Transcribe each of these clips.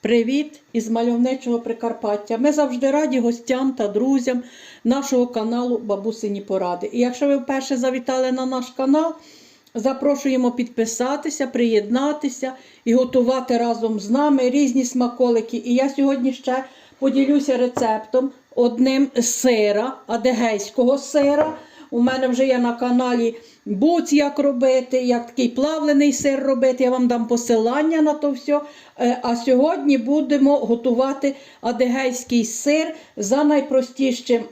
Привіт із мальовничого Прикарпаття. Ми завжди раді гостям та друзям нашого каналу Бабусині Поради. І якщо ви вперше завітали на наш канал, запрошуємо підписатися, приєднатися і готувати разом з нами різні смаколики. І я сьогодні ще поділюся рецептом одним з сира, адегейського сира. У мене вже є на каналі буц, як робити, як такий плавлений сир робити. Я вам дам посилання на то все. Е, А сьогодні будемо готувати адегейський сир за найпростішим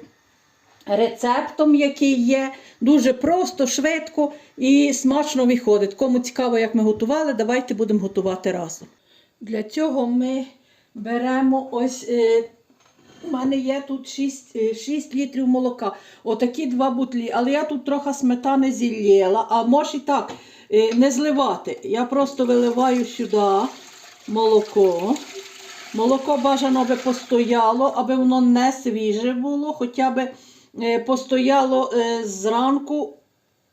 рецептом, який є. Дуже просто, швидко і смачно виходить. Кому цікаво, як ми готували, давайте будемо готувати разом. Для цього ми беремо ось. Е, у мене є тут 6, е, 6 літрів молока. Отакі два бутлі. Але я тут трохи сметани зілєла, а може і так е, не зливати. Я просто виливаю сюди молоко. Молоко бажано аби постояло, аби воно не свіже було, хоча б е, постояло е, зранку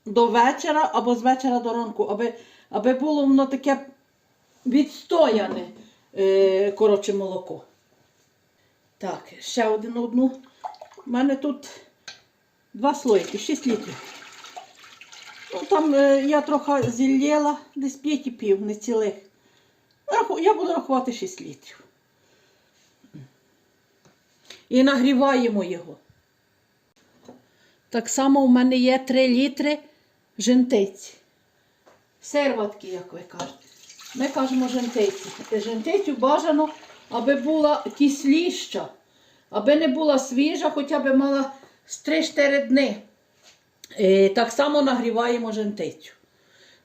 до вечора або з вечора до ранку, аби, аби було воно таке відстояне е, коротше, молоко. Так, ще один одну. У мене тут два слойки, 6 літрів. Ну, там е, я трохи зілєла, десь 5 і пів, не цілих. Я буду рахувати 6 літрів. І нагріваємо його. Так само у мене є 3 літри жентиці. Серватки, як ви кажете. Ми кажемо жентиці. Жентицю бажано, аби була кисліща, аби не була свіжа, хоча б мала з 3-4 дни. Е, Так само нагріваємо жентицю.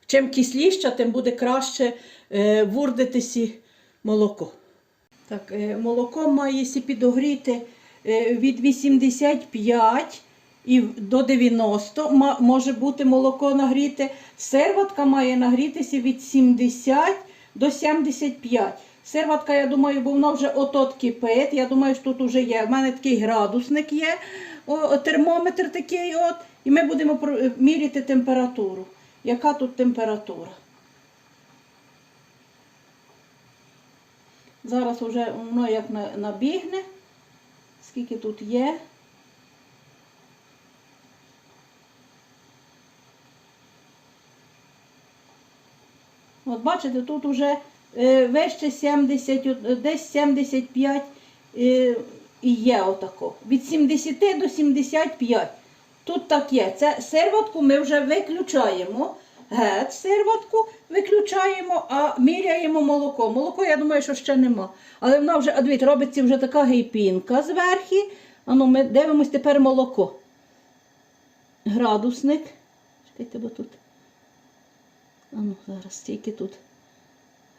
Чим кисліща, тим буде краще е, вурдитися молоко. Так, е, молоко має підогріти від 85 і до 90 може бути молоко нагріте. Серватка має нагрітися від 70 до 75. Серватка, я думаю, бо вона вже отот кипить. Я думаю, що тут вже є. У мене такий градусник є, термометр такий от. І ми будемо е, міряти температуру. Яка тут температура? Зараз вже воно як набігне. Скільки тут є? От бачите, тут вже вище 70, десь 75 е, і є отако. Від 70 до 75. Тут так є. Це серватку ми вже виключаємо. Геть серватку виключаємо, а міряємо молоко. Молоко, я думаю, що ще нема. Але вона вже, а дивіться, робиться вже така гейпінка зверху. Ану, ми дивимось тепер молоко. Градусник. Чекайте, бо тут. А ну, зараз стільки тут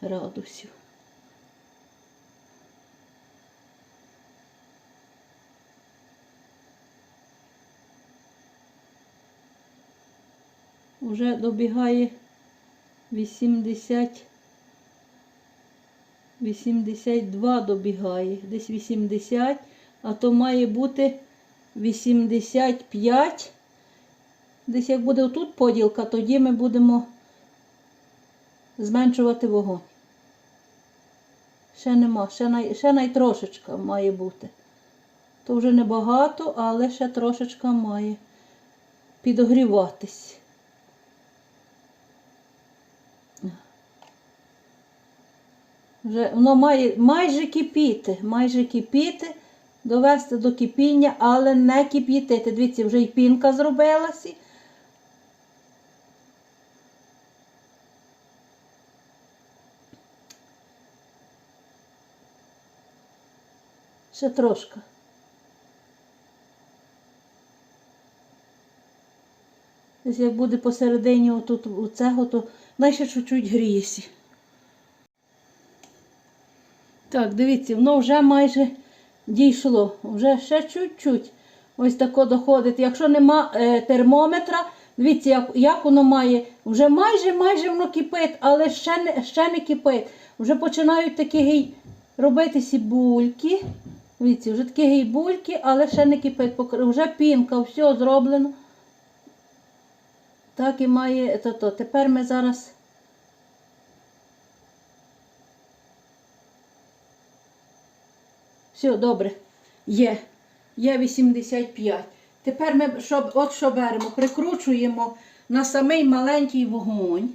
градусів. Уже добігає 80, 82 добігає, десь 80, а то має бути 85. Десь як буде тут поділка, тоді ми будемо зменшувати вогонь. Ще нема, ще, най, ще найтрошечка має бути. То вже небагато, але ще трошечка має підогріватись. Вже воно має майже кипіти, майже кипіти, довести до кипіння, але не кип'ятити. Дивіться, вже й пінка зробилася. Ще трошки. Десь як буде посередині отут у то ще чуть-чуть гріється. Так, дивіться, воно вже майже дійшло. Вже ще чуть-чуть. Ось тако доходить. Якщо нема е, термометра, дивіться, як, як воно має. Вже майже майже воно кипить, але ще не, ще не кипить. Вже починають такі гей, робитися бульки. Дивіться, вже такі гей бульки, але ще не кипить. Вже пінка, все зроблено. Так і має то-то. Тепер ми зараз Все, добре. Є. Є 85. Тепер ми що, от що беремо, прикручуємо на самий маленький вогонь.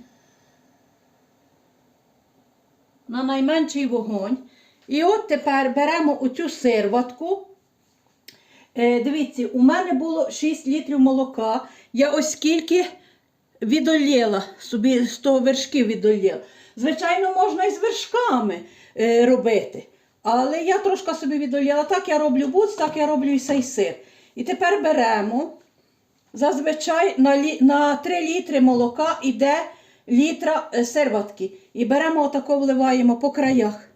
На найменший вогонь. І от тепер беремо оцю сирватку. Е, дивіться, у мене було 6 літрів молока. Я ось скільки відоліла, собі 100 вершків відоліла. Звичайно, можна і з вершками е, робити. Але я трошки собі відоліла. Так я роблю буц, так я роблю і цей сир. І тепер беремо. Зазвичай на, лі, на 3 літри молока йде літра е, сирватки. І беремо отако вливаємо по краях.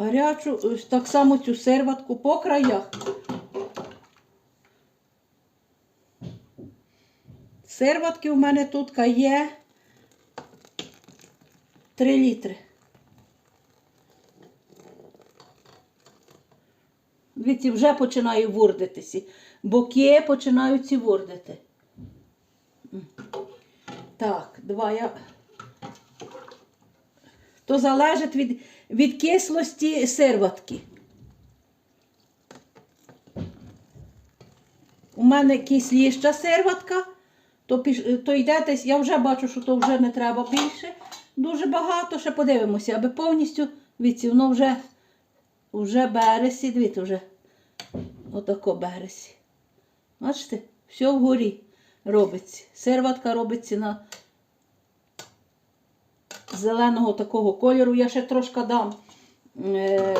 Гарячу, е, так само цю сирватку по краях. Сирватки у мене тут є 3 літри. Дивіться, вже починає вурдитися. Боки починають ці вурдити. Так, два я. То залежить від, від кислості сирватки. У мене кисліща сирватка, то, то йде я вже бачу, що то вже не треба більше. Дуже багато, ще подивимося, аби повністю, дивіться, воно вже, вже бересі, дивіться, вже отако бересі. Бачите, все вгорі робиться. Сирватка робиться на зеленого такого кольору. Я ще трошки дам, е,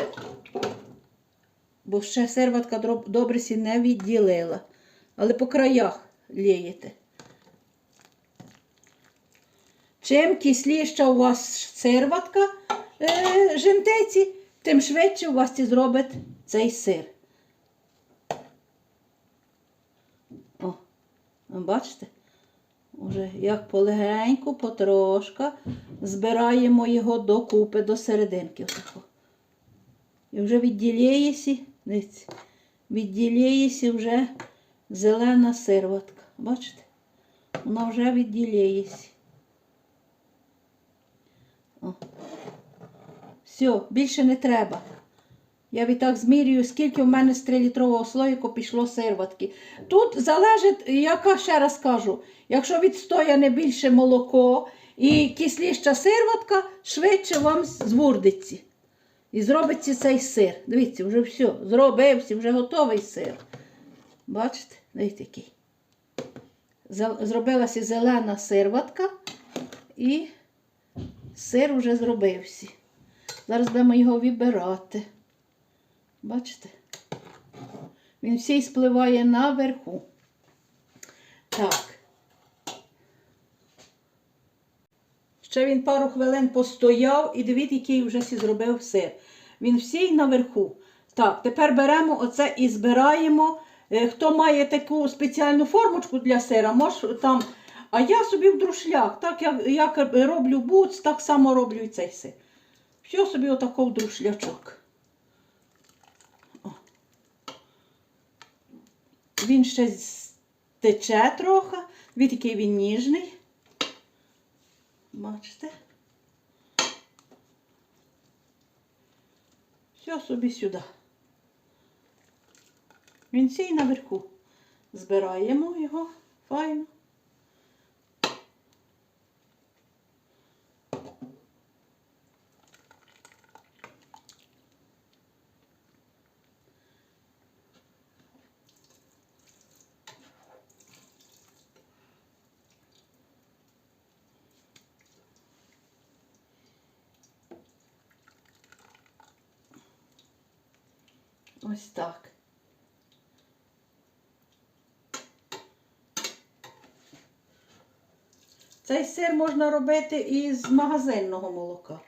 бо ще серватка дроб- добре не відділила. Але по краях лієте. Чим кисліша у вас серватка е, жентеці, тим швидше у вас зробить цей сир. О, бачите? Уже як полегеньку, потрошка збираємо його докупи, до серединки. І вже відділяється, відділяється вже зелена сирватка. Бачите? Вона вже відділяється. О. Все, більше не треба. Я відтак змірюю, скільки в мене з 3-літрового слоїку пішло сирватки. Тут залежить, яка ще раз кажу, якщо відстояне більше молоко і кисліща сирватка, швидше вам звурдиться. І зробиться цей сир. Дивіться, вже все, зробився, вже готовий сир. Бачите, дивіться який. Зробилася зелена сирватка і сир вже зробився. Зараз будемо його вибирати. Бачите? Він всій спливає наверху. Так. Ще він пару хвилин постояв і дивіться, який вже сі зробив сир. Він всій наверху. Так, тепер беремо оце і збираємо. Е, Хто має таку спеціальну формочку для сира, може там. А я собі в друшлях, так як, як роблю буц, так само роблю і цей сир. Все собі отако в друшлячок. Він ще тече трохи, він такий він ніжний. Бачите? Все собі сюди. Він сій наверху. Збираємо його файно. Ось так. Цей сир можна робити із магазинного молока.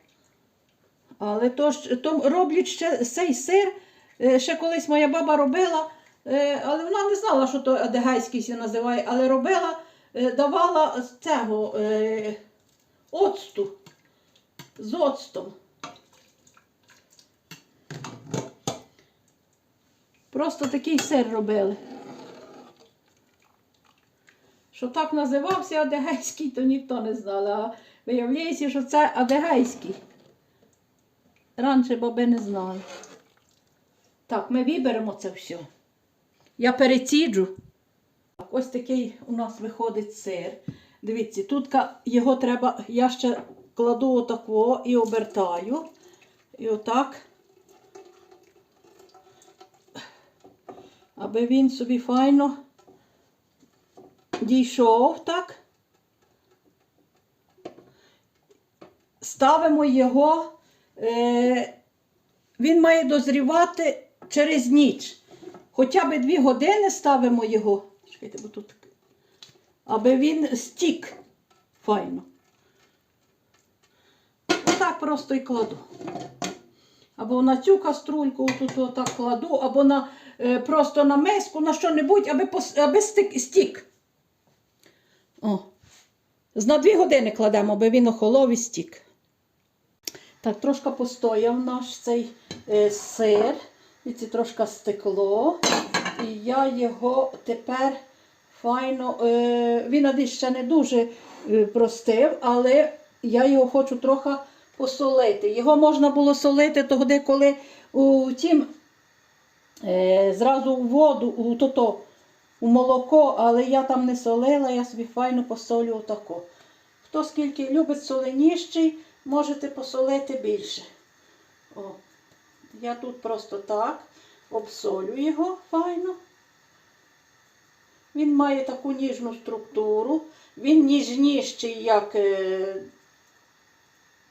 Але то, то роблять ще цей сир, е, ще колись моя баба робила, е, але вона не знала, що то адегайський сі називає, але робила, е, давала з цього оцту, з оцтом. Просто такий сир робили. Що так називався адегейський, то ніхто не знав. А виявляється, що це адегейський. Раніше баби не знали. Так, ми виберемо це все. Я переціджу. Ось такий у нас виходить сир. Дивіться, тут його треба, я ще кладу отако і обертаю. І отак. Аби він собі файно дійшов, так? Ставимо його, е, він має дозрівати через ніч. Хоча б дві години ставимо його. Чекайте, бо тут. Аби він стік файно. Отак просто і кладу. Або на цю каструльку тут отак кладу, або на, просто на миску, на що-небудь, аби, аби стик, стік. О. На дві години кладемо, аби він охолов і стік. Так, трошки постояв наш цей е, сир. І це трошки стекло. І я його тепер файно. Е, він один ще не дуже е, простив, але я його хочу трохи посолити. Його можна було солити тоді, коли у тім е, зразу у воду, у, то-то, у молоко, але я там не солила, я собі файно посолю отако. Хто скільки любить соленіщий, можете посолити більше. О. Я тут просто так обсолю його файно. Він має таку ніжну структуру. Він ніжніший, як е,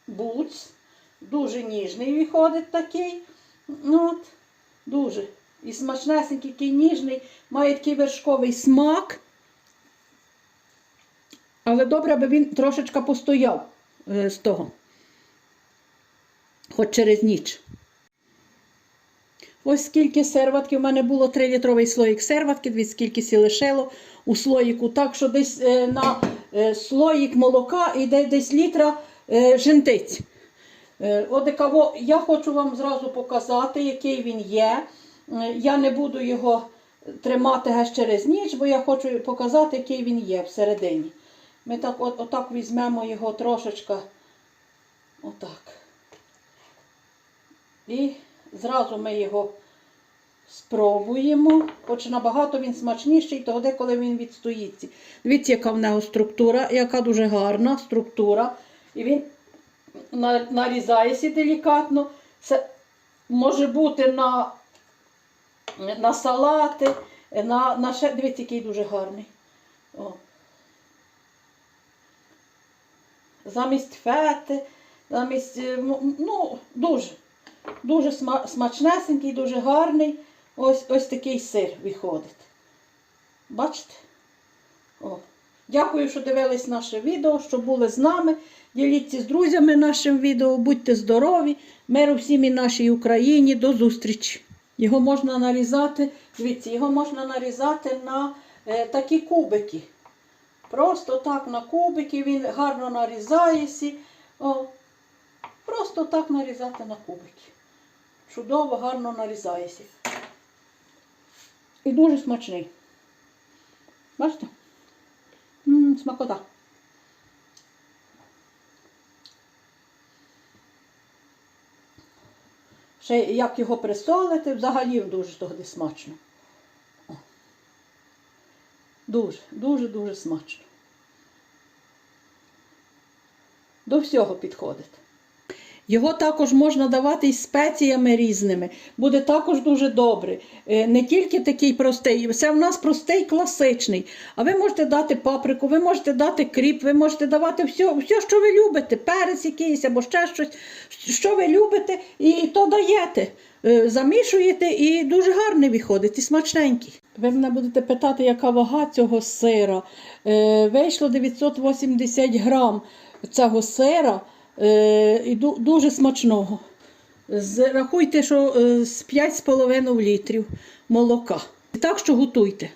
буц. Дуже ніжний виходить такий. Ну, от, дуже. І смачнесенький, такий ніжний, має такий вершковий смак. Але добре, аби він трошечки постояв е, з того. Хоч через ніч. Ось скільки серватки. У мене було 3-літровий слоїк серватки, дивіться, скільки сі лишило у слоїку. Так що десь е, на е, слоїк молока йде десь літра жентиць. Кого, я хочу вам зразу показати, який він є. Е, Я не буду його тримати аж через ніч, бо я хочу показати, який він є всередині. Ми так, от, отак візьмемо його трошечки. Отак. І зразу ми його спробуємо. Хоч набагато він смачніший, тоді, коли він відстоїться. Дивіться, яка в нього структура, яка дуже гарна структура. І він нарізається делікатно. Це може бути на, на салати, на, на ще. Дивіться, який дуже гарний. О. Замість фети, замість, е, ну, дуже. Дуже сма- смачнесенький, дуже гарний. Ось, ось такий сир виходить. Бачите? О. Дякую, що дивились наше відео, що були з нами. Діліться з друзями нашим відео, будьте здорові, миру всім і нашій Україні. До зустрічі. Його можна нарізати, дивіться, його можна нарізати на е, такі кубики. Просто так на кубики, він гарно нарізається. О, Просто так нарізати на кубики. Чудово, гарно нарізається. І дуже смачний. Бачите? М, смакота. Ще як його присолити, взагалі дуже тоді смачно. Дуже, дуже, дуже смачно. До всього підходить. Його також можна давати із спеціями різними. Буде також дуже добре. Е, Не тільки такий простий, це в нас простий класичний. А ви можете дати паприку, ви можете дати кріп, ви можете давати все, все що ви любите, перець якийсь або ще щось, що ви любите, і то даєте. Е, Замішуєте і дуже гарний виходить, і смачненький. Ви мене будете питати, яка вага цього сира. Е, Вийшло 980 грам цього сира і дуже смачного. Рахуйте, що е, з 5,5 літрів молока. Так що готуйте.